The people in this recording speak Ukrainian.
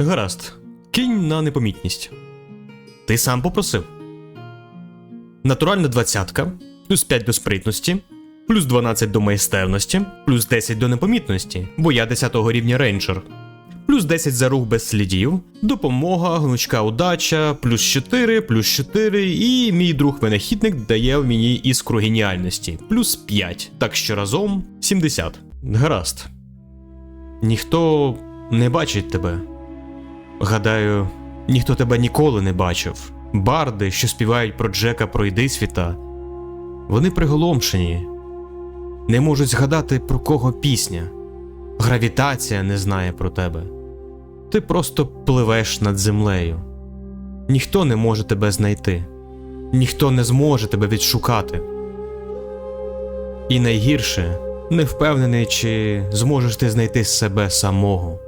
Гаразд. Кинь на непомітність. Ти сам попросив. Натуральна двадцятка, плюс 5 до спритності, плюс 12 до майстерності, плюс 10 до непомітності, бо я 10 рівня рейнджер. Плюс 10 за рух без слідів, допомога, гнучка удача, плюс 4, плюс 4, і мій друг винахідник дає мені іскру геніальності, плюс 5, так що разом 70. Гаразд. Ніхто не бачить тебе. Гадаю, ніхто тебе ніколи не бачив. Барди, що співають про Джека Пройдисвіта, вони приголомшені, не можуть згадати про кого пісня. Гравітація не знає про тебе. Ти просто пливеш над землею. Ніхто не може тебе знайти, ніхто не зможе тебе відшукати. І найгірше, не впевнений, чи зможеш ти знайти себе самого.